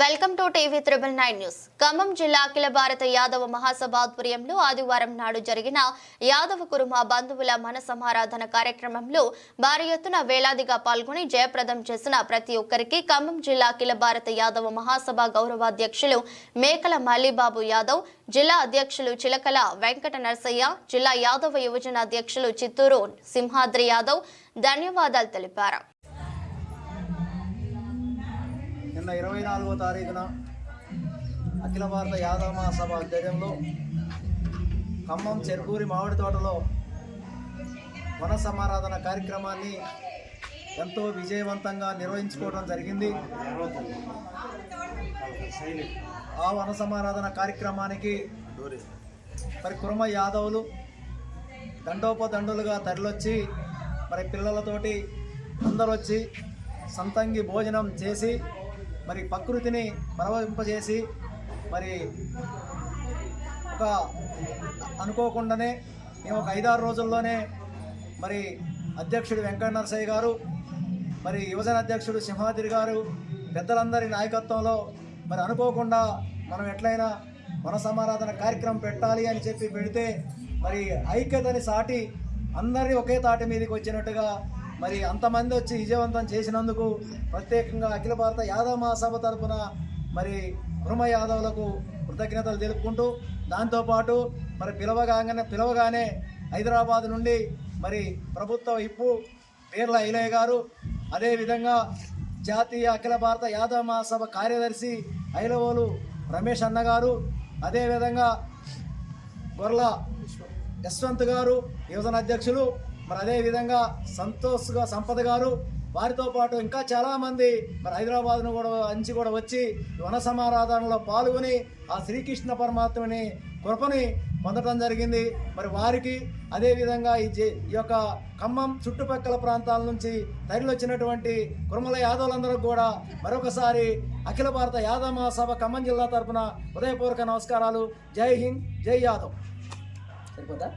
Welcome to TV triple nine news. Khammam జిల్లా అఖిల భారత యాదవ మహాసభ ఆధ్వర్యంలో ఆదివారం నాడు జరిగిన యాదవ కురుమ బంధువుల మనసమారాధన కార్యక్రమంలో భారీ ఎత్తున వేలాదిగా పాల్గొని జయప్రదం చేసిన ప్రతి ఒక్కరికి ఖమ్మం జిల్లా అఖిల భారత యాదవ మహాసభ గౌరవాధ్యక్షులు మేకల మల్లిబాబు యాదవ్ జిల్లా అధ్యక్షులు చిలకల వెంకట నరసయ్య జిల్లా యాదవ యువజన అధ్యక్షులు చిత్తూరు సింహాద్రి యాదవ్ ధన్యవాదాలు తెలిపారు. నిన్న ఇరవై నాలుగో తారీఖున అఖిల భారత యాదవ మహాసభ ఆధ్వర్యంలో ఖమ్మం చెరుకూరి మామిడి తోటలో వన సమారాధన కార్యక్రమాన్ని ఎంతో విజయవంతంగా నిర్వహించుకోవడం జరిగింది. ఆ వన సమారాధన కార్యక్రమానికి మరి కురమ యాదవులు దండోపదండులుగా తరలొచ్చి మరి పిల్లలతోటి అందరొచ్చి సంతంగి భోజనం చేసి మరి ప్రకృతిని ప్రవహింపజేసి మరి ఒక అనుకోకుండానే మేము ఒక ఐదారు రోజుల్లోనే మరి అధ్యక్షుడు వెంకట నరసయ్య గారు మరి యువజన అధ్యక్షుడు సింహాద్రి గారు పెద్దలందరి నాయకత్వంలో మరి అనుకోకుండా మనం ఎట్లయినా మనసమారాధన కార్యక్రమం పెట్టాలి అని చెప్పి పెడితే మరి ఐక్యతని సాటి అందరి ఒకే తాటి మీదకి వచ్చినట్టుగా మరి అంతమంది వచ్చి విజయవంతం చేసినందుకు ప్రత్యేకంగా అఖిల భారత యాదవ మహాసభ తరఫున మరి కుర్మ యాదవులకు కృతజ్ఞతలు తెలుపుకుంటూ దాంతోపాటు మరి పిలవగానే పిలవగానే హైదరాబాద్ నుండి మరి ప్రభుత్వ ఇప్పు పేర్ల ఐలయ్య గారు అదేవిధంగా జాతీయ అఖిల భారత యాదవ మహాసభ కార్యదర్శి ఐలవోలు రమేష్ అన్న గారు అదేవిధంగా గొర్ల యశ్వంత్ గారు యువజన అధ్యక్షులు మరి అదేవిధంగా సంతోష్గా సంపద గారు వారితో పాటు ఇంకా చాలామంది మరి హైదరాబాద్ను కూడా అంచి కూడా వచ్చి వన సమారాధనలో పాల్గొని ఆ శ్రీకృష్ణ పరమాత్మని కృపని పొందడం జరిగింది. మరి వారికి అదేవిధంగా ఈ ఈ యొక్క ఖమ్మం చుట్టుపక్కల ప్రాంతాల నుంచి తరలివచ్చినటువంటి కుర్మల యాదవులందరూ కూడా మరొకసారి అఖిల భారత యాదవ మహాసభ ఖమ్మం జిల్లా తరపున ఉదయపూర్వక నమస్కారాలు. జై హింద్ జై యాదవ్. సరిపోతా